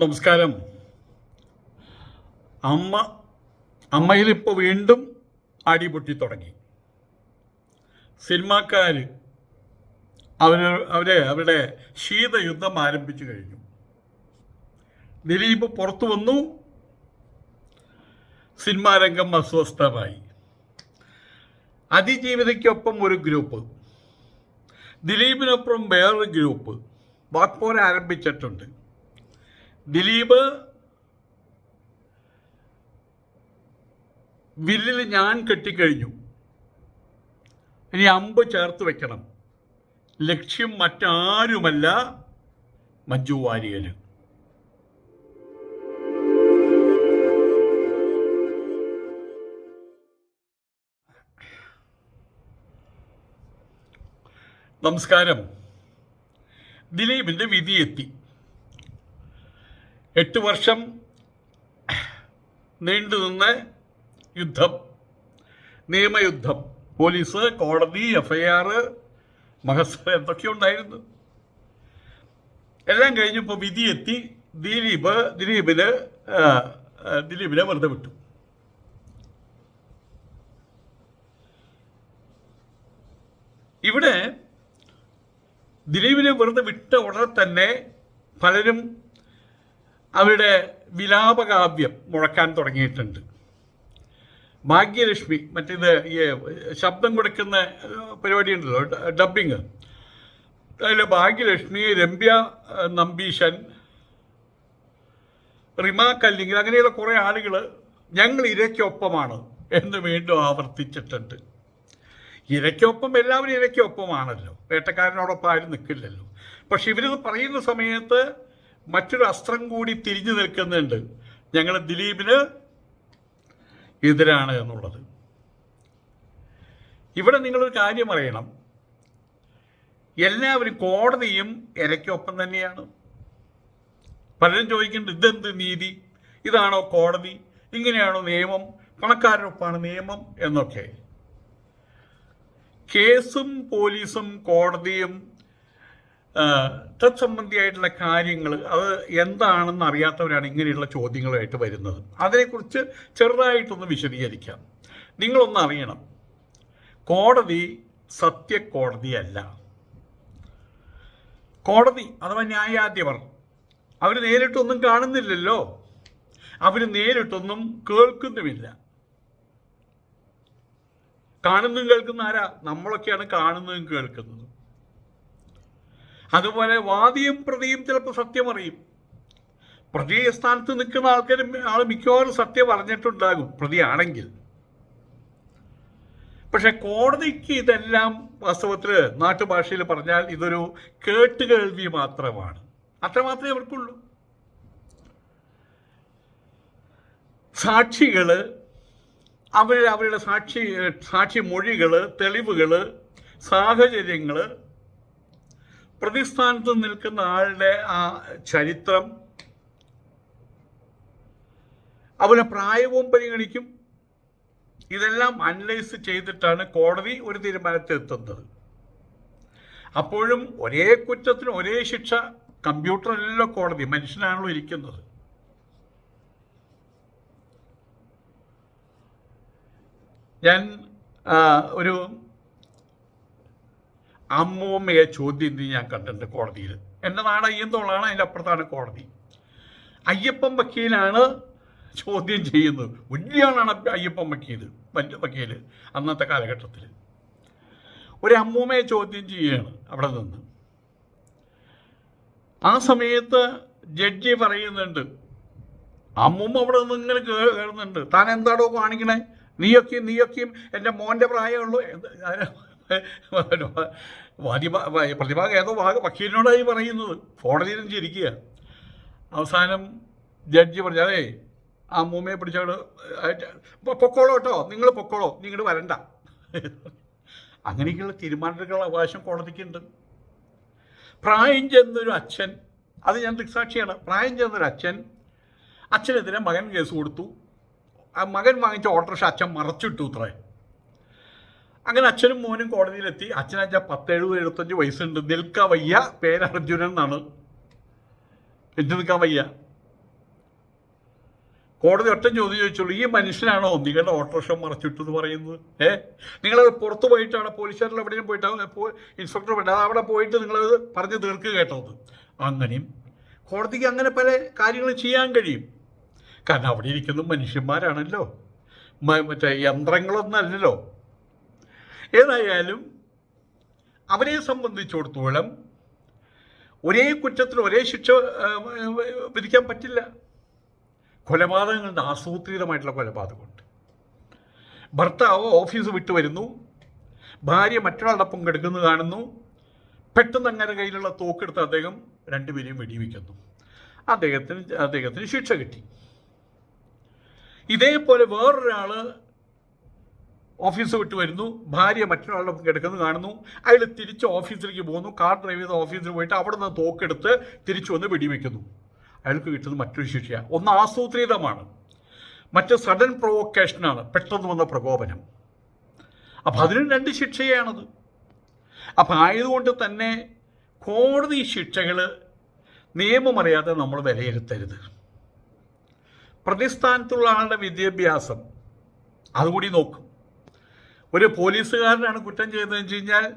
നമസ്കാരം. അമ്മ അമ്മയിലിപ്പോൾ വീണ്ടും അടിപൊട്ടി തുടങ്ങി. സിനിമാക്കാർ അവർ അവരെ അവരുടെ ശീതയുദ്ധം ആരംഭിച്ചു കഴിഞ്ഞു. ദിലീപ് പുറത്തു വന്നു. സിനിമാ രംഗം അസ്വസ്ഥമായി. അതിജീവിതയ്ക്കൊപ്പം ഒരു ഗ്രൂപ്പ്. ദിലീപിനൊപ്പം വേറൊരു ഗ്രൂപ്പ്. വാക്പോര ആരംഭിച്ചിട്ടുണ്ട്. ദിലീപ് വില്ലിൽ ഞാൻ കെട്ടിക്കഴിഞ്ഞു. ഇനി അമ്പ് ചേർത്ത് വെക്കണം. ലക്ഷ്യം മറ്റാരുമല്ല മഞ്ജു വാര്യർ നമസ്കാരം. ദിലീപിന്റെ വിധിയെത്തി. എട്ട് വർഷം നീണ്ടുനിന്ന യുദ്ധം നിയമയുദ്ധം പോലീസ് കോടതി എഫ് ഐ ആർ മഹസ് എന്തൊക്കെ ഉണ്ടായിരുന്നു? എല്ലാം കഴിഞ്ഞപ്പോൾ വിധിയെത്തി ദിലീപ് ദിലീപിന് ദിലീപിനെ വെറുതെ വിട്ടു. ഇവിടെ ദിലീപിനെ വെറുതെ വിട്ട ഉടനെ തന്നെ പലരും അവരുടെ വിലാപകാവ്യം മുഴക്കാൻ തുടങ്ങിയിട്ടുണ്ട്. ഭാഗ്യലക്ഷ്മി മറ്റേത് ഈ ശബ്ദം കൊടുക്കുന്ന പരിപാടി ഉണ്ടല്ലോ ഡബിങ് അതിൽ ഭാഗ്യലക്ഷ്മി രമ്യ നമ്പീശൻ റിമ കല്ലിങ്കൽ അങ്ങനെയുള്ള കുറേ ആളുകൾ ഞങ്ങൾ ഇരയ്ക്കൊപ്പമാണ് എന്ന് വീണ്ടും ആവർത്തിച്ചിട്ടുണ്ട്. ഇരയ്ക്കൊപ്പം എല്ലാവരും ഇരയ്ക്കൊപ്പമാണല്ലോ. വേട്ടക്കാരനോടൊപ്പം ആരും നിൽക്കില്ലല്ലോ. പക്ഷെ ഇവരിത് പറയുന്ന സമയത്ത് മറ്റൊരു അസ്ത്രം കൂടി തിരിഞ്ഞു നിൽക്കുന്നുണ്ട്. ഞങ്ങൾ ദിലീപിന് എതിരാണ് എന്നുള്ളത്. ഇവിടെ നിങ്ങളൊരു കാര്യം അറിയണം. എല്ലാവരും കോടതിയും ഇരയ്ക്കൊപ്പം തന്നെയാണ്. പലരും ചോദിക്കുന്നുണ്ട് ഇതെന്ത് നീതി? ഇതാണോ കോടതി? ഇങ്ങനെയാണോ നിയമം? പണക്കാരനൊപ്പാണ് നിയമം? എന്നൊക്കെ. കേസും പോലീസും കോടതിയും തത്സംബന്ധിയായിട്ടുള്ള കാര്യങ്ങൾ അത് എന്താണെന്ന് അറിയാത്തവരാണ് ഇങ്ങനെയുള്ള ചോദ്യങ്ങളായിട്ട് വരുന്നത്. അതിനെക്കുറിച്ച് ചെറുതായിട്ടൊന്ന് വിശദീകരിക്കാം. നിങ്ങളൊന്ന് അറിയണം. കോടതി സത്യക്കോടതിയല്ല കോടതി അഥവാ ന്യായാധിപർ അവർ നേരിട്ടൊന്നും കാണുന്നില്ലല്ലോ. അവർ നേരിട്ടൊന്നും കേൾക്കുന്നുമില്ല. കാണുന്നതും കേൾക്കുന്ന ആരാ? നമ്മളൊക്കെയാണ് കാണുന്നതും കേൾക്കുന്നതും. അതുപോലെ വാദിയും പ്രതിയും ചിലപ്പോൾ സത്യം അറിയും. പ്രതി സ്ഥാനത്ത് നിൽക്കുന്ന ആൾക്കാർ ആൾ മിക്കവാറും സത്യം അറിഞ്ഞിട്ടുണ്ടാകും. പ്രതിയാണെങ്കിൽ. പക്ഷെ കോടതിക്ക് ഇതെല്ലാം വാസ്തവത്തിൽ നാട്ടുഭാഷയിൽ പറഞ്ഞാൽ ഇതൊരു കേട്ടുകേൾവി മാത്രമാണ്. അത്രമാത്രമേ അവർക്കുള്ളൂ. സാക്ഷികൾ അവർ അവരുടെ സാക്ഷി സാക്ഷി മൊഴികൾ തെളിവുകൾ സാഹചര്യങ്ങൾ പ്രതിസ്ഥാനത്ത് നിൽക്കുന്ന ആളുടെ ആ ചരിത്രം അവരുടെ പ്രായവും പരിഗണിക്കും. ഇതെല്ലാം അനലൈസ് ചെയ്തിട്ടാണ് കോടതി ഒരു തീരുമാനത്തിലെത്തുന്നത്. അപ്പോഴും ഒരേ കുറ്റത്തിന് ഒരേ ശിക്ഷ കമ്പ്യൂട്ടറിലല്ലോ കോടതി മനുഷ്യനാണല്ലോ ഇരിക്കുന്നത്. ഞാൻ ഒരു അമ്മൂമ്മയെ ചോദ്യം ചെയ്ത് ഞാൻ കണ്ടിട്ടുണ്ട് കോടതിയിൽ. എന്റെ നാട് അയ്യന്തോളാണ് അതിന്റെ അപ്പുറത്താണ് കോടതി. അയ്യപ്പൻ വക്കീലാണ് ചോദ്യം ചെയ്യുന്നത്. വലിയ ആളാണ് അയ്യപ്പൻ വക്കീൽ വലിയ വക്കീൽ അന്നത്തെ കാലഘട്ടത്തിൽ ഒരു അമ്മൂമ്മയെ ചോദ്യം ചെയ്യുകയാണ് അവിടെ നിന്ന്. ആ സമയത്ത് ജഡ്ജി പറയുന്നുണ്ട് അമ്മൂമ്മ അവിടെ നിന്ന് ഇങ്ങനെ കേൾക്കുന്നുണ്ട് താൻ എന്താടോ കാണിക്കണേ? നീയൊക്കെയും നീയൊക്കെയും എന്റെ മോന്റെ പ്രായമുള്ളൂ. എന്ത് അതിന് വാദി പ്രതിഭാഗം ഏതോ ഭാഗ വക്കീലിനോടായി പറയുന്നത്. കോടതിയിലും ചിരിക്കുക. അവസാനം ജഡ്ജി പറഞ്ഞു അതേ ആ മൂമ്മയെ പിടിച്ചോട് പൊക്കോളോ കേട്ടോ. നിങ്ങൾ പൊക്കോളോ. നിങ്ങൾ വരണ്ട. അങ്ങനെയൊക്കെയുള്ള തീരുമാനമെടുക്കാനുള്ള അവകാശം കോടതിക്കുണ്ട്. പ്രായം ചെന്നൊരു അച്ഛൻ അത് ഞാൻ ദൃക്സാക്ഷിയാണ്. പ്രായം ചെന്നൊരു അച്ഛൻ അച്ഛനെതിരെ മകൻ കേസ് കൊടുത്തു. ആ മകൻ വാങ്ങിച്ച ഓട്ടോറിക്ഷ അച്ഛൻ മറച്ചിട്ടു ഇത്രേ. അങ്ങനെ അച്ഛനും മോനും കോടതിയിലെത്തി. അച്ഛനച്ച പത്ത് എഴുപത് എഴുപത്തഞ്ച് വയസ്സുണ്ട്. നിൽക്കാൻ വയ്യ. പേര് അർജുനൻ എന്നാണ്. എത്തി നിൽക്കാൻ വയ്യ? കോടതി ഒറ്റ ചോദ്യം ചോദിച്ചുള്ളൂ. ഈ മനുഷ്യനാണോ നിങ്ങളുടെ ഓട്ടോറിക്ഷ മറച്ചിട്ടു എന്ന് പറയുന്നത്? ഏ? നിങ്ങളത് പുറത്ത് പോയിട്ടാണ് പോലീസുകാരിൽ എവിടെയും പോയിട്ടാണ് ഇൻസ്പെക്ടർ പോയിട്ട് അവിടെ പോയിട്ട് നിങ്ങളത് പറഞ്ഞ് തീർക്കുക കേട്ടത് അങ്ങനെയും കോടതിക്ക് അങ്ങനെ പല കാര്യങ്ങളും ചെയ്യാൻ കഴിയും. കാരണം അവിടെ ഇരിക്കുന്ന മനുഷ്യന്മാരാണല്ലോ. മറ്റേ യന്ത്രങ്ങളൊന്നല്ലല്ലോ ഏതായാലും അവരെ സംബന്ധിച്ചിടത്തോളം ഒരേ കുറ്റത്തിന് ഒരേ ശിക്ഷ വിധിക്കാൻ പറ്റില്ല. കൊലപാതകങ്ങളുടെ ആസൂത്രിതമായിട്ടുള്ള കൊലപാതകമുണ്ട്. ഭർത്താവ് ഓഫീസ് വിട്ടു വരുന്നു. ഭാര്യ മറ്റൊരാളുടെ പങ്കെടുക്കുന്നത് കാണുന്നു. പെട്ടെന്ന് അങ്ങനെ കയ്യിലുള്ള തോക്കെടുത്ത് അദ്ദേഹം രണ്ടുപേരെയും വെടിവെക്കുന്നു. അദ്ദേഹത്തിന് അദ്ദേഹത്തിന് ശിക്ഷ കിട്ടി. ഇതേപോലെ വേറൊരാൾ ഓഫീസ് വിട്ട് വരുന്നു. ഭാര്യ മറ്റൊരാളുടെ കിടക്കുന്നത് കാണുന്നു. അയാൾ തിരിച്ച് ഓഫീസിലേക്ക് പോകുന്നു. കാർ ഡ്രൈവ് ചെയ്ത് ഓഫീസിൽ പോയിട്ട് അവിടെ നിന്ന് തോക്കെടുത്ത് തിരിച്ചു വന്ന് വെടിവെക്കുന്നു. അയാൾക്ക് കിട്ടുന്ന മറ്റൊരു ശിക്ഷയാണ്. ഒന്ന് ആസൂത്രിതമാണ്. മറ്റ് സഡൻ പ്രൊവോക്കേഷനാണ് പെട്ടെന്ന് വന്ന പ്രകോപനം. അപ്പം അതിനും രണ്ട് ശിക്ഷയാണത്. അപ്പം ആയതുകൊണ്ട് തന്നെ കോടതി ശിക്ഷകൾ നിയമമറിയാതെ നമ്മൾ വിലയിരുത്തരുത്. പ്രതിസ്ഥാനത്തുള്ള ആളുടെ വിദ്യാഭ്യാസം. അതുകൂടി നോക്കും. ഒരു പോലീസുകാരനാണ് കുറ്റം ചെയ്തതെന്ന് വെച്ച് കഴിഞ്ഞാൽ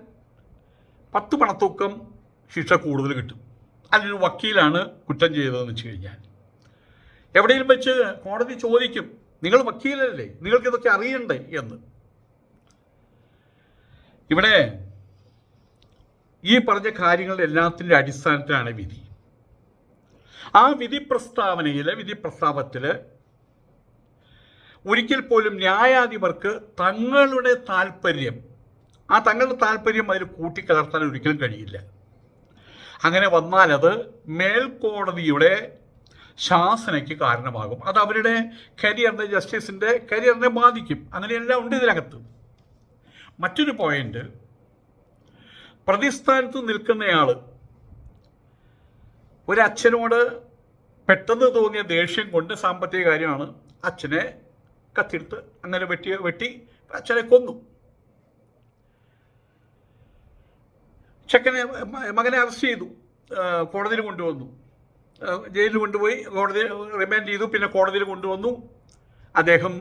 പത്ത് പണത്തൂക്കം ശിക്ഷ കൂടുതൽ കിട്ടും. അല്ലെങ്കിൽ വക്കീലാണ് കുറ്റം ചെയ്തതെന്ന് വെച്ച് കഴിഞ്ഞാൽ. എവിടെയും വെച്ച് കോടതി ചോദിക്കും നിങ്ങൾ വക്കീലല്ലേ? നിങ്ങൾക്ക് ഇതൊക്കെ അറിയണ്ടേ? എന്ന്. ഇവിടെ ഈ പറഞ്ഞ കാര്യങ്ങളുടെ എല്ലാത്തിന്റെ അടിസ്ഥാനത്തിലാണ് വിധി. ആ വിധി പ്രസ്താവനയിൽ വിധി പ്രസ്താവത്തിൽ ഒരിക്കൽ പോലും ന്യായാധിപർക്ക് തങ്ങളുടെ താല്പര്യം ആ തങ്ങളുടെ താല്പര്യം അതിൽ കൂട്ടിക്കലർത്താൻ ഒരിക്കലും കഴിയില്ല. അങ്ങനെ വന്നാൽ അത് മേൽക്കോടതിയുടെ ശാസനയ്ക്ക് കാരണമാകും. അത് അവരുടെ കരിയറിനെ ജസ്റ്റിസിന്റെ കരിയറിനെ ബാധിക്കും. അങ്ങനെയെല്ലാം ഉണ്ട് ഇതിനകത്ത്. മറ്റൊരു പോയിന്റ് പ്രതിസ്ഥാനത്ത് നിൽക്കുന്നയാൾ ഒരച്ഛനോട് പെട്ടെന്ന് തോന്നിയ ദേഷ്യം കൊണ്ട് സാമ്പത്തിക കാര്യമാണ് അച്ഛനെ കത്തിയെടുത്ത് അങ്ങനെ വെട്ടി വെട്ടി അച്ഛനെ കൊന്നു. ചെക്കനെ മകനെ അറസ്റ്റ് ചെയ്തു. കോടതിയിൽ കൊണ്ടുവന്നു. ജയിലിൽ കൊണ്ടുപോയി കോടതി റിമാൻഡ് ചെയ്തു പിന്നെ കോടതിയിൽ കൊണ്ടുവന്നു. അദ്ദേഹം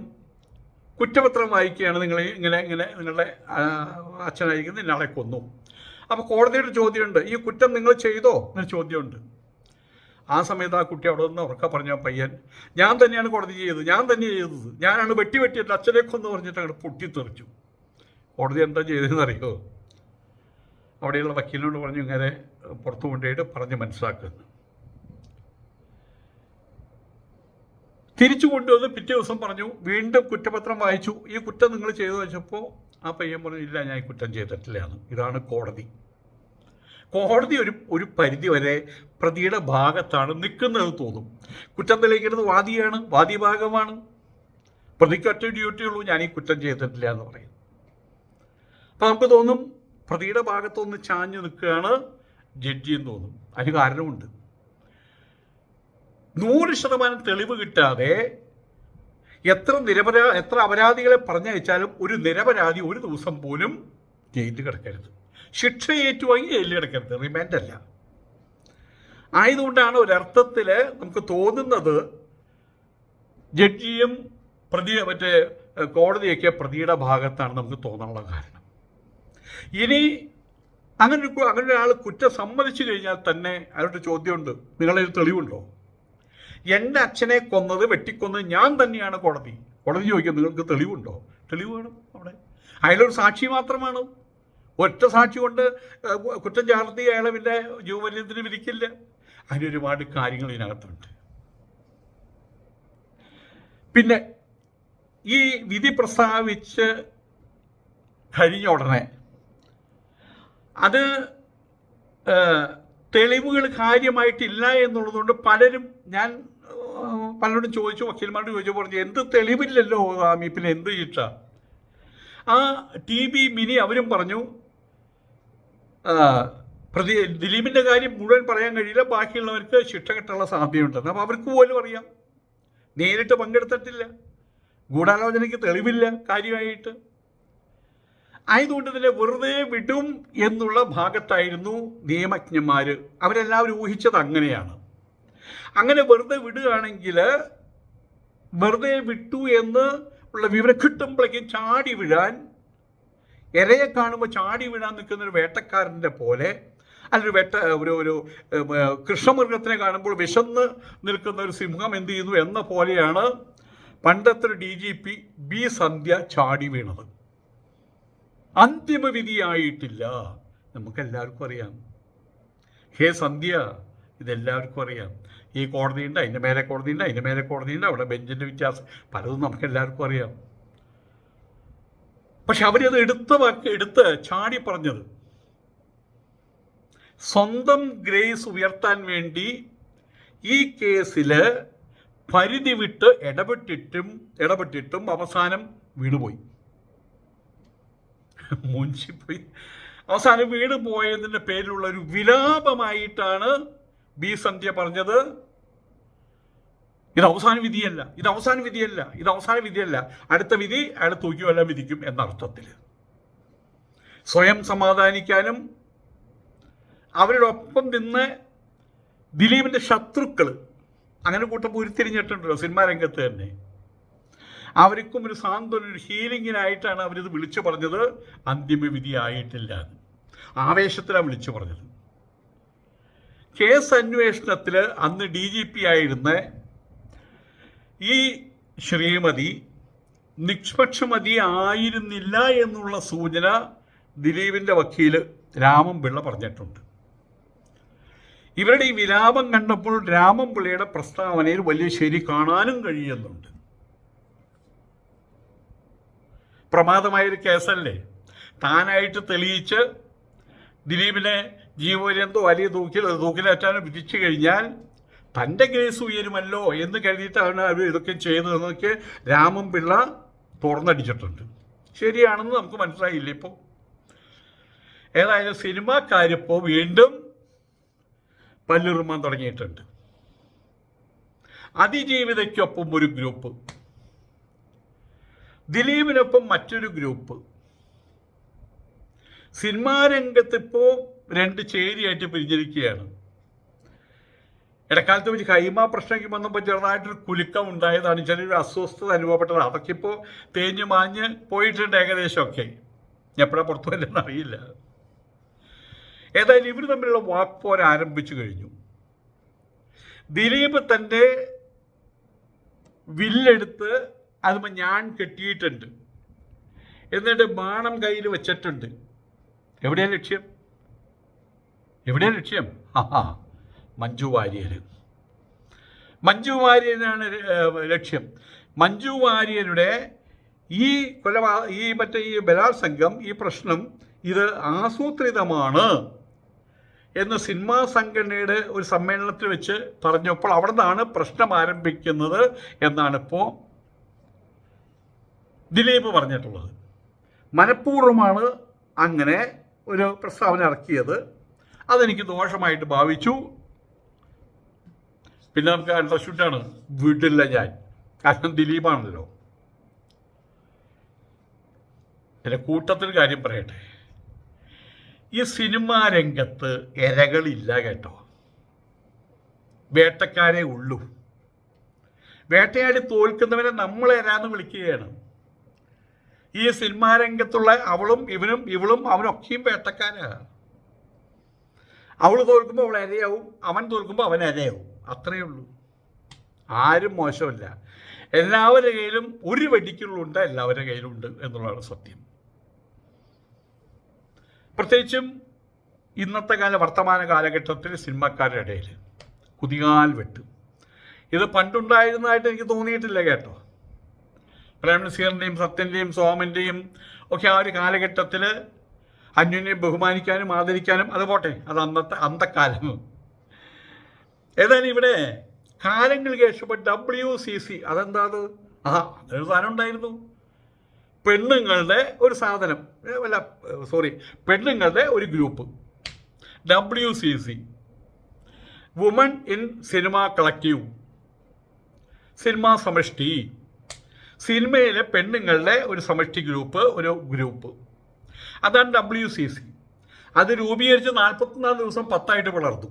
കുറ്റപത്രം വായിക്കുകയാണ് നിങ്ങൾ ഇങ്ങനെ ഇങ്ങനെ നിങ്ങളുടെ അച്ഛനായിരിക്കുന്നത് അച്ഛനായിരിക്കുന്ന ഇന്നാളെ കൊന്നു. അപ്പോൾ കോടതിയുടെ ചോദ്യമുണ്ട് ഈ കുറ്റം നിങ്ങൾ ചെയ്തോ? എന്നൊരു ചോദ്യമുണ്ട്. ആ സമയത്ത് ആ കുട്ടി അവിടെ നിന്ന് ഉറക്ക പറഞ്ഞ പയ്യൻ ഞാൻ തന്നെയാണ് കോടതി ചെയ്തത് ഞാൻ തന്നെ ചെയ്തത്. ഞാനാണ് വെട്ടി വെട്ടി എന്റെ അച്ഛനെ പറഞ്ഞിട്ട് അങ്ങോട്ട് പൊട്ടിത്തെറിച്ചു കോടതി എന്താ ചെയ്തതെന്ന് അറിയോ അവിടെയുള്ള വക്കീലിനോട് പറഞ്ഞു ഇങ്ങനെ പുറത്തു കൊണ്ടുപോയിട്ട് പറഞ്ഞ് മനസ്സിലാക്കുന്നു. തിരിച്ചു കൊണ്ടുവന്ന് പിറ്റേ ദിവസം പറഞ്ഞു വീണ്ടും കുറ്റപത്രം വായിച്ചു. ഈ കുറ്റം നിങ്ങൾ ചെയ്തു വെച്ചപ്പോൾ ആ പയ്യൻ പറഞ്ഞു ഇല്ല ഞാൻ ഈ കുറ്റം ചെയ്തിട്ടില്ല ഇതാണ് കോടതി. കോടതി ഒരു ഒരു പരിധി വരെ പ്രതിയുടെ ഭാഗത്താണ് നിൽക്കുന്നതെന്ന് തോന്നും. കുറ്റം തെളിയിക്കുന്നത് വാദിയാണ് വാദി ഭാഗമാണ്. പ്രതിക്ക് ഒറ്റ ഡ്യൂട്ടി ഉള്ളൂ ഞാൻ ഈ കുറ്റം ചെയ്തിട്ടില്ല എന്ന് പറയും അപ്പം നമുക്ക് തോന്നും പ്രതിയുടെ ഭാഗത്തൊന്ന് ചാഞ്ഞു നിൽക്കുകയാണ് ജഡ്ജി എന്ന് തോന്നും. അതിന് കാരണമുണ്ട്. നൂറ് ശതമാനം തെളിവ് കിട്ടാതെ എത്ര നിരപരാ എത്ര അപരാധികളെ പറഞ്ഞയച്ചാലും ഒരു നിരപരാധി ഒരു ദിവസം പോലും ജയിലിൽ കിടക്കരുത്. ശിക്ഷ ഏറ്റുവാങ്ങി ജയിലിൽ കിടക്കരുത് റിമാൻഡ് അല്ല. ആയതുകൊണ്ടാണ് ഒരർത്ഥത്തിൽ നമുക്ക് തോന്നുന്നത് ജഡ്ജിയും പ്രതി മറ്റേ കോടതിയൊക്കെ പ്രതിയുടെ ഭാഗത്താണ് നമുക്ക് തോന്നാനുള്ള കാരണം. ഇനി അങ്ങനെ അങ്ങനെ ഒരാൾ കുറ്റം സമ്മതിച്ചു കഴിഞ്ഞാൽ തന്നെ അവരുടെ ചോദ്യമുണ്ട്. നിങ്ങളൊരു തെളിവുണ്ടോ? എന്റെ അച്ഛനെ കൊന്നത് വെട്ടിക്കൊന്നത് ഞാൻ തന്നെയാണ് കോടതി. കോടതി ചോദിക്കുക നിങ്ങൾക്ക് തെളിവുണ്ടോ? തെളിവ് വേണം അവിടെ. അയാളൊരു സാക്ഷി മാത്രമാണ്. ഒറ്റ സാക്ഷി കൊണ്ട് കുറ്റം ചാർത്തി അയാളെ പിന്നെ ജൂമല്യത്തിന് വിരിക്കില്ല അതിന് ഒരുപാട് കാര്യങ്ങൾ ഇതിനകത്തുണ്ട്. പിന്നെ ഈ വിധി പ്രസ്താവിച്ച് കഴിഞ്ഞ ഉടനെ അത് തെളിവുകൾ കാര്യമായിട്ടില്ല എന്നുള്ളതുകൊണ്ട് പലരും ഞാൻ പലരോടും ചോദിച്ചു വക്കീൽമാരോട് ചോദിച്ചു പറഞ്ഞു എന്ത് തെളിവില്ലല്ലോ ആമി പിന്നെ എന്ത് ശിക്ഷ ആ ടി ബി മിനി അവരും പറഞ്ഞു ആ, പ്രതി ദിലീപിന്റെ കാര്യം മുഴുവൻ പറയാൻ കഴിയില്ല. ബാക്കിയുള്ളവർക്ക് ശിക്ഷ കിട്ടാനുള്ള സാധ്യതയുണ്ടെന്ന്. അപ്പോൾ അവർക്ക് പോലും അറിയാം. നേരിട്ട് പങ്കെടുത്തിട്ടില്ല. ഗൂഢാലോചനയ്ക്ക് തെളിവില്ല കാര്യമായിട്ട്. ആയതുകൊണ്ട് തന്നെ വെറുതെ വിടും എന്നുള്ള ഭാഗത്തായിരുന്നു നിയമജ്ഞന്മാർ അവരെല്ലാവരും ഊഹിച്ചത് അങ്ങനെയാണ്. അങ്ങനെ വെറുതെ വിടുകയാണെങ്കിൽ വെറുതെ വിട്ടു എന്ന് ഉള്ള വിവരം കിട്ടുമ്പോഴേക്കും ചാടി വീഴാൻ ഇരയെ കാണുമ്പോൾ ചാടി വീഴാൻ നിൽക്കുന്ന ഒരു വേട്ടക്കാരന്റെ പോലെ അല്ലൊരു വെട്ട ഒരു ഒരു കൃഷ്ണമൃഗത്തിനെ കാണുമ്പോൾ വിശന്ന് നിൽക്കുന്ന ഒരു സിംഹം എന്ത് ചെയ്യുന്നു എന്ന പോലെയാണ് പണ്ടത്തെ ഒരു D G P B Sandhya ചാടി വീണത്. അന്തിമവിധിയായിട്ടില്ല. നമുക്കെല്ലാവർക്കും അറിയാം. ഹേ സന്ധ്യ ഇതെല്ലാവർക്കും അറിയാം. ഈ കോടതിയുണ്ട് അതിന്റെ മേലെ കോടതിയുണ്ട് അതിന്റെ മേലെ കോടതിയുണ്ട് അവിടെ ബെഞ്ചിന്റെ വ്യത്യാസം പലതും നമുക്ക് എല്ലാവർക്കും അറിയാം. പക്ഷെ അവരത് എടുത്ത എടുത്ത് ചാടി പറഞ്ഞത് സ്വന്തം ഗ്രേസ് ഉയർത്താൻ വേണ്ടി ഈ കേസിൽ പരിധി വിട്ട് ഇടപെട്ടിട്ടും ഇടപെട്ടിട്ടും അവസാനം വീണുപോയി. മുഞ്ചിപ്പോയി അവസാനം വീണ് പോയതിന്റെ പേരിലുള്ള ഒരു വിലാപമായിട്ടാണ് ബി സന്ധ്യ പറഞ്ഞത്. ഇത് അവസാന വിധിയല്ല. ഇത് അവസാന വിധിയല്ല. ഇത് അവസാന വിധിയല്ല. അടുത്ത വിധി അയാൾ തൂക്കിവെല്ലാം വിധിക്കും എന്ന അർത്ഥത്തിൽ സ്വയം സമാധാനിക്കാനും അവരുടെ ഒപ്പം നിന്ന് ദിലീപിന്റെ ശത്രുക്കൾ അങ്ങനെ കൂട്ടം ഉരുത്തിരിഞ്ഞിട്ടുണ്ടല്ലോ സിനിമാ രംഗത്ത് തന്നെ. അവർക്കും ഒരു സാന്ത്വന ഒരു ഹീലിങ്ങിനായിട്ടാണ് അവരിത് വിളിച്ചു പറഞ്ഞത്. അന്തിമ വിധി ആയിട്ടില്ല. ആവേശത്തിലാണ് വിളിച്ചു പറഞ്ഞത്. കേസ് അന്വേഷണത്തിൽ അന്ന് ഡി ജി പി ആയിരുന്ന ഈ ശ്രീമതി നിഷ്പക്ഷമതി ആയിരുന്നില്ല എന്നുള്ള സൂചന ദിലീപിന്റെ വക്കീൽ രാമൻ പിള്ള പറഞ്ഞിട്ടുണ്ട്. ഇവരുടെ ഈ വിലാപം കണ്ടപ്പോൾ രാമൻ പിള്ളയുടെ പ്രസ്താവനയിൽ വലിയ ശരി കാണാനും കഴിയുന്നുണ്ട്. പ്രമാദമായൊരു കേസല്ലേ? താനായിട്ട് തെളിയിച്ച് ദിലീപിനെ ജീവപര്യന്തോ വലിയ തൂക്കിൽ തൂക്കിലേറ്റാനും വിധിച്ചു കഴിഞ്ഞാൽ തന്റെ കേസ് ഉയരുമല്ലോ എന്ന് കരുതിയിട്ടാണ് അവർ ഇതൊക്കെ ചെയ്തതെന്നൊക്കെ രാമൻ പിള്ള തുറന്നടിച്ചിട്ടുണ്ട്. ശരിയാണെന്ന് നമുക്ക് മനസ്സിലായില്ല ഇപ്പോൾ ഏതായാലും സിനിമാക്കാരിപ്പോൾ വീണ്ടും പല്ലുറുമാൻ തുടങ്ങിയിട്ടുണ്ട്. അതിജീവിതയ്ക്കൊപ്പം ഒരു ഗ്രൂപ്പ്. ദിലീപിനൊപ്പം മറ്റൊരു ഗ്രൂപ്പ്. സിനിമാരംഗത്തിപ്പോൾ രണ്ട് ചേരിയായിട്ട് പിരിഞ്ഞിരിക്കുകയാണ്. ഇടക്കാലത്ത് ഒരു കൈമ പ്രശ്നമൊക്കെ വന്നപ്പോൾ ചെറുതായിട്ടൊരു കുലുക്കം ഉണ്ടായതാണ്. ചെറിയൊരു അസ്വസ്ഥത അനുഭവപ്പെട്ടത് അതൊക്കെ ഇപ്പോൾ തേഞ്ഞു മാഞ്ഞ് പോയിട്ടുണ്ട് ഏകദേശമൊക്കെ. എപ്പോഴാണ് പുറത്തു വരുന്നതെന്ന് അറിയില്ല. ഏതായാലും ഇവർ തമ്മിലുള്ള വാക്പോർ ആരംഭിച്ചു കഴിഞ്ഞു. ദിലീപ് തന്റെ വില്ലെടുത്ത് അതുമ്പോൾ ഞാൻ കെട്ടിയിട്ടുണ്ട്. എന്നിട്ട് ബാണം കയ്യിൽ വെച്ചിട്ടുണ്ട്. എവിടെയാണ് ലക്ഷ്യം? എവിടെയാണ് ലക്ഷ്യം? ആഹാ മഞ്ജു വാര്യർ മഞ്ജു വാര്യനാണ് ലക്ഷ്യം. മഞ്ജു വാര്യരുടെ ഈ കൊലപാ ഈ മറ്റേ ഈ ബലാത്സംഗം ഈ പ്രശ്നം ഇത് ആസൂത്രിതമാണ് എന്ന് സിനിമാ സംഘടനയുടെ ഒരു സമ്മേളനത്തിൽ വെച്ച് പറഞ്ഞപ്പോൾ അവിടെ നിന്നാണ് പ്രശ്നം ആരംഭിക്കുന്നത് എന്നാണ് ഇപ്പോൾ ദിലീപ് പറഞ്ഞിട്ടുള്ളത്. മനഃപൂർവമാണ് അങ്ങനെ ഒരു പ്രസ്താവന ഇറക്കിയത്. അതെനിക്ക് ദോഷമായിട്ട് ഭാവിച്ചു. പിന്നെ നമുക്ക് അടുത്ത ഷൂട്ടാണ് വിടില്ല ഞാൻ. കാരണം ദിലീപാണല്ലോ. എന്റെ കൂട്ടത്തിൽ കാര്യം പറയട്ടെ. ഈ സിനിമാ രംഗത്ത് ഇരകളില്ല കേട്ടോ. വേട്ടക്കാരെ ഉള്ളൂ. വേട്ടയാടി തോൽക്കുന്നവരെ നമ്മൾ എരാന്ന് വിളിക്കുകയാണ്. ഈ സിനിമാ രംഗത്തുള്ള അവളും ഇവനും ഇവളും അവനൊക്കെയും വേട്ടക്കാരാണ് അവൾ തോൽക്കുമ്പോൾ അവൾ ഇരയാവും അവൻ തോൽക്കുമ്പോൾ അവൻ ഇരയാവും അത്രയേ ഉള്ളൂ. ആരും മോശമല്ല. എല്ലാവരുടെ കയ്യിലും ഒരു വെടിക്കുള്ളുണ്ട് എല്ലാവരുടെ കയ്യിലുണ്ട് എന്നുള്ളതാണ് സത്യം. പ്രത്യേകിച്ചും ഇന്നത്തെ കാല വർത്തമാന കാലഘട്ടത്തിൽ സിനിമക്കാരുടെ ഇടയിൽ കുതികാൽ വെട്ടും. ഇത് പണ്ടുണ്ടായിരുന്നതായിട്ട് എനിക്ക് തോന്നിയിട്ടില്ല കേട്ടോ. പ്രേംനസീറിന്റെയും സത്യന്റെയും സോമന്റെയും ഒക്കെ ആ ഒരു കാലഘട്ടത്തിൽ അന്യോന്യം ബഹുമാനിക്കാനും ആദരിക്കാനും അത് പോട്ടെ അത് അന്നത്തെ അന്തക്കാലം ഏതായാലും ഇവിടെ കാലങ്ങൾക്ക് ശേഷം ഡബ്ല്യു സി സി അതെന്താ അത് ആ അതൊരു സാധനം ഉണ്ടായിരുന്നു. പെണ്ണുങ്ങളുടെ ഒരു സാധനം അല്ല സോറി പെണ്ണുങ്ങളുടെ ഒരു group W C C woman in cinema collective cinema സമഷ്ടി. സിനിമയിലെ പെണ്ണുങ്ങളുടെ ഒരു സമഷ്ടി ഗ്രൂപ്പ് ഒരു ഗ്രൂപ്പ് അതാണ് ഡബ്ല്യു സി സി അത് രൂപീകരിച്ച് നാൽപ്പത്തിനാല് ദിവസം പത്തായിട്ട് വളർന്നു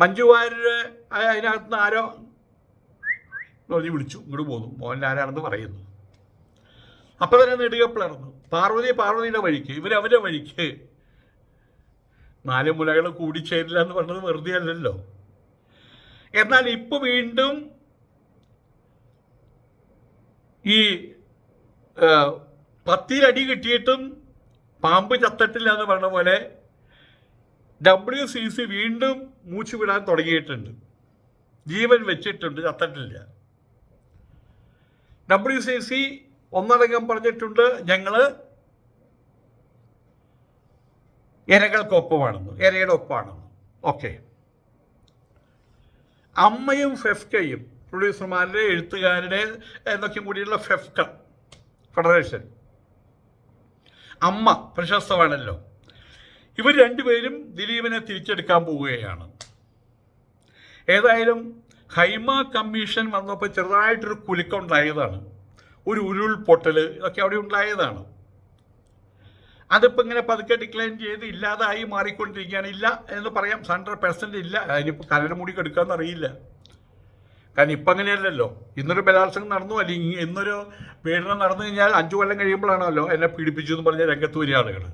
മഞ്ജു വാര്യർ അതിനകത്ത് നിന്ന് ആരോ എന്ന് വിളിച്ചു. ഇങ്ങോട്ട് പോന്നു. മോഹൻലാലാണെന്ന് പറയുന്നു. അപ്പം തന്നെ നെടുക പിളർന്നു. പാർവതി പാർവതിയുടെ വഴിക്ക് ഇവരവരുടെ വഴിക്ക്. നാല് മുലകൾ കൂടിച്ചേരില്ല എന്ന് പറഞ്ഞത് വെറുതെ അല്ലല്ലോ. എന്നാൽ ഇപ്പൊ വീണ്ടും ഈ പത്തിലടി കിട്ടിയിട്ടും പാമ്പ് ചത്തട്ടില്ല എന്ന് പറഞ്ഞ പോലെ ഡബ്ല്യു സി സി വീണ്ടും മൂച്ചു വിടാൻ തുടങ്ങിയിട്ടുണ്ട്. ജീവൻ വെച്ചിട്ടുണ്ട് കത്തിട്ടില്ല ഡബ്ല്യു സി സി ഒന്നടങ്കം പറഞ്ഞിട്ടുണ്ട് ഞങ്ങൾ ഇരകൾക്കൊപ്പമാണെന്ന് ഇരയുടെ ഒപ്പമാണെന്ന് ഓക്കെ അമ്മയും ഫെഫ്കയും പ്രൊഡ്യൂസർമാരുടെ എഴുത്തുകാരുടെ എന്നൊക്കെ കൂടിയുള്ള ഫെഫ്ക ഫെഡറേഷൻ അമ്മ പ്രശസ്തമാണല്ലോ. ഇവർ രണ്ടുപേരും ദിലീപിനെ തിരിച്ചെടുക്കാൻ പോവുകയാണ്. ഏതായാലും ഹൈമ കമ്മീഷൻ വന്നപ്പോൾ ചെറുതായിട്ടൊരു കുലുക്കം ഉണ്ടായതാണ് ഒരു ഉരുൾപൊട്ടൽ ഇതൊക്കെ അവിടെ ഉണ്ടായതാണ്. അതിപ്പോൾ ഇങ്ങനെ പതുക്കെ ഡിക്ലൈൻ ചെയ്ത് ഇല്ലാതായി മാറിക്കൊണ്ടിരിക്കുകയാണ്. ഇല്ല എന്ന് പറയാം. ഹൺഡ്രഡ് പെർസെന്റ് ഇല്ല. അതിനിപ്പോൾ കരട് മൂടി കെടുക്കാമെന്ന് അറിയില്ല. കാരണം ഇപ്പം അങ്ങനെയല്ലല്ലോ. ഇന്നൊരു ബലാത്സംഗം നടന്നു. അല്ലെങ്കിൽ ഇന്നൊരു പീഡനം നടന്നു കഴിഞ്ഞാൽ അഞ്ചു കൊല്ലം കഴിയുമ്പോഴാണല്ലോ എന്നെ പീഡിപ്പിച്ചു എന്ന് പറഞ്ഞ രംഗത്ത് വരിക ആളുകൾ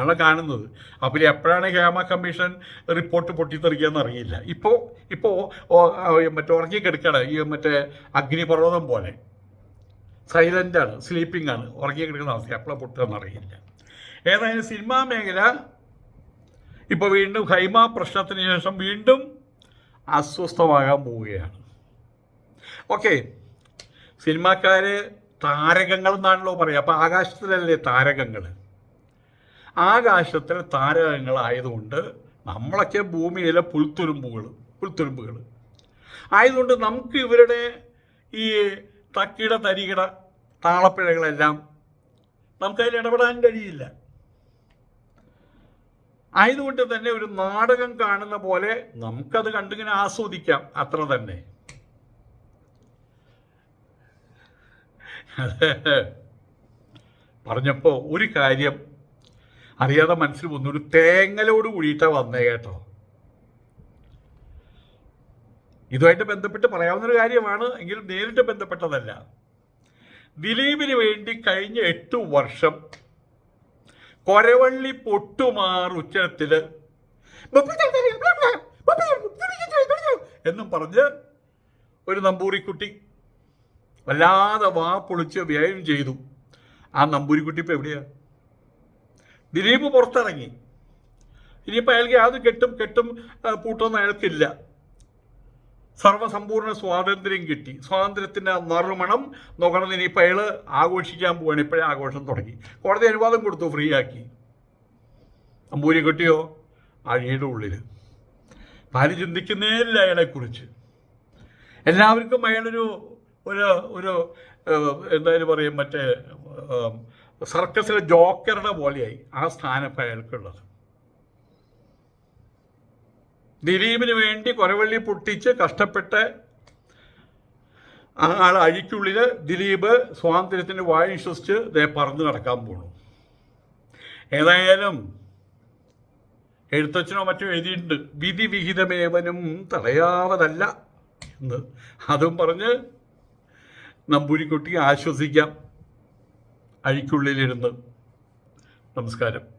ആണ് കാണുന്നത്. അപ്പോൾ എപ്പോഴാണ് ഹേമ കമ്മീഷൻ റിപ്പോർട്ട് പൊട്ടിത്തെറിക്കുകയെന്ന് അറിയില്ല. ഇപ്പോൾ ഇപ്പോൾ മറ്റേ ഉറങ്ങിക്കിടക്കാണ് ഈ മറ്റേ അഗ്നിപർവതം പോലെ. സൈലന്റാണ് സ്ലീപ്പിംഗ് ആണ് ഉറങ്ങിക്കിടക്കുന്ന അവസ്ഥ എപ്പോഴാണ് പൊട്ടുകയെന്ന് അറിയില്ല. ഏതായാലും സിനിമാ മേഖല ഇപ്പോൾ വീണ്ടും ഹൈമ പ്രശ്നത്തിന് ശേഷം വീണ്ടും അസ്വസ്ഥമാകാൻ പോവുകയാണ്. ഓക്കെ. സിനിമാക്കാർ താരകങ്ങൾ എന്നാണല്ലോ പറയുക. അപ്പോൾ ആകാശത്തിലല്ലേ താരകങ്ങൾ ആകാശത്തിലെ താരകങ്ങളായതുകൊണ്ട് നമ്മളൊക്കെ ഭൂമിയിലെ പുൽത്തുരുമ്പുകൾ പുൽത്തുരുമ്പുകൾ ആയതുകൊണ്ട് നമുക്ക് ഇവരുടെ ഈ തക്കിട തരികിട താളപ്പിഴകളെല്ലാം നമുക്കതിൽ ഇടപെടാൻ കഴിയില്ല. ആയതുകൊണ്ട് തന്നെ ഒരു നാടകം കാണുന്ന പോലെ നമുക്കത് കണ്ടിങ്ങനെ ആസ്വദിക്കാം അത്ര തന്നെ. പറഞ്ഞപ്പോൾ ഒരു കാര്യം അറിയാതെ മനസ്സിൽ വന്നൊരു തേങ്ങലോട് കൂടിയിട്ടാണ് വന്നേ കേട്ടോ. ഇതുമായിട്ട് ബന്ധപ്പെട്ട് പറയാവുന്നൊരു കാര്യമാണ് എങ്കിലും നേരിട്ട് ബന്ധപ്പെട്ടതല്ല. ദിലീപിന് വേണ്ടി കഴിഞ്ഞ എട്ട് വർഷം കൊരവള്ളി പൊട്ടുമാർ ഉച്ചത്തിൽ എന്നും പറഞ്ഞ് ഒരു നമ്പൂരിക്കുട്ടി വല്ലാതെ വാ പൊളിച്ച് വ്യയം ചെയ്തു. ആ നമ്പൂരിക്കുട്ടി ഇപ്പം എവിടെയാ? ദിലീപ് പുറത്തിറങ്ങി. ഇനിയിപ്പോൾ അയാൾക്ക് യാതൊരു കെട്ടും കെട്ടും പൂട്ടൊന്നും അയാൾക്കില്ല. സർവസമ്പൂർണ സ്വാതന്ത്ര്യം കിട്ടി. സ്വാതന്ത്ര്യത്തിന്റെ നറുമണം നോക്കണം ഇനിയിപ്പോൾ അയാൾ ആഘോഷിക്കാൻ പോവാണ്. ഇപ്പോഴേ ആഘോഷം തുടങ്ങി. കോടതി അനുവാദം കൊടുത്തു ഫ്രീ ആക്കി. അമ്പൂരി കിട്ടിയോ? അഴിയുടെ ഉള്ളിൽ ഭാര്യ ചിന്തിക്കുന്നേയില്ല അയാളെക്കുറിച്ച്. എല്ലാവർക്കും അയാളൊരു ഒരു ഒരു എന്തായാലും പറയും മറ്റേ സർക്കസിലെ ജോക്കറുടെ പോലെയായി ആ സ്ഥാനം അയാൾക്കുള്ളത് ദിലീപിന് വേണ്ടി കൊരവള്ളി പൊട്ടിച്ച് കഷ്ടപ്പെട്ട് ആ ആൾ അഴിക്കുള്ളിൽ ദിലീപ് സ്വാതന്ത്ര്യത്തിന് വായ വിശ്വസിച്ച് ദേ പറന്ന് നടക്കാൻ പോണു. ഏതായാലും എഴുത്തച്ഛനോ മറ്റോ എഴുതിയിട്ടുണ്ട്. വിധി വിഹിതമേവനും തടയാവതല്ല എന്ന്. അതും പറഞ്ഞ് നമ്പൂരിക്കുട്ടി ആശ്വസിക്കാം. അഴിക്കുള്ളിലിരുന്ന്. നമസ്കാരം.